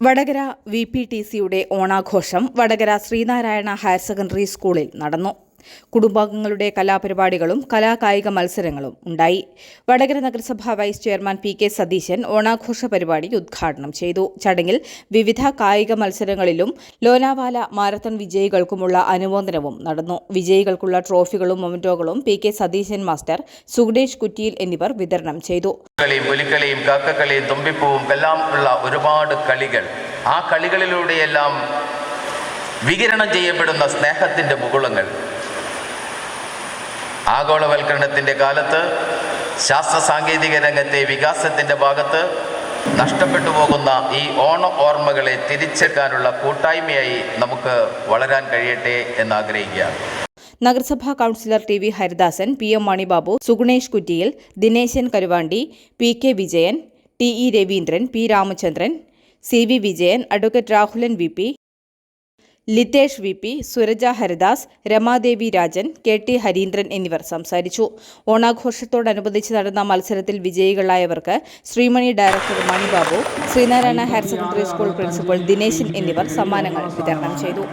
Vadakara V P T സിയുടെ ഓണാഘോഷം Vadakara Sreenarayana higher secondary സ്കൂളിൽ നടന്നു. കുടുംബാംഗങ്ങളുടെ കലാപരിപാടികളും കലാകായിക മത്സരങ്ങളും ഉണ്ടായി. വടകര നഗരസഭ vice chairman P K Satheesan ഓണാഘോഷ പരിപാടി ഉദ്ഘാടനം ചെയ്തു. ചടങ്ങിൽ വിവിധ കായിക മത്സരങ്ങളിലും ലോനാവാല മാരത്തൺ വിജയികൾക്കുമുള്ള അനുമോദനവും നടന്നു. വിജയികൾക്കുള്ള ട്രോഫികളും മൊമന്റോകളും P K Satheesan master Suganesh Kuttiyil എന്നിവർ വിതരണം ചെയ്തു. ഉള്ള ഒരുപാട് കളികൾ. ആ കളികളിലൂടെയെല്ലാം വികിരണം ചെയ്യപ്പെടുന്ന സ്നേഹത്തിന്റെ മുകുളങ്ങൾ. ആഗോളവൽക്കരണത്തിന്റെ കാലത്ത് ശാസ്ത്ര സാങ്കേതിക രംഗത്തെ വികാസത്തിന്റെ ഭാഗത്ത് നഷ്ടപ്പെട്ടു പോകുന്ന ഈ ഓണ ഓർമ്മകളെ തിരിച്ചെടുക്കാനുള്ള കൂട്ടായ്മയായി നമുക്ക് വളരാൻ കഴിയട്ടെ എന്ന് ആഗ്രഹിക്കുകയാണ് നഗരസഭാ councillor T V Haridasan P M Manibabu Sugunesh Kuttiyil Dineshan Karuvandi P K Vijayan T E Raveendran P Ramachandran C V Vijayan advocate Rahulan V P Lithesh V P Suraja Haridas Ramadevi Rajan K T Harindran എന്നിവർ സംസാരിച്ചു. ഓണാഘോഷത്തോടനുബന്ധിച്ച് നടന്ന മത്സരത്തിൽ വിജയികളായവർക്ക് Sreemani director Manibabu Sreenarayana Higher Secondary School principal Dineshan എന്നിവർ സമ്മാനങ്ങൾ വിതരണം ചെയ്തു.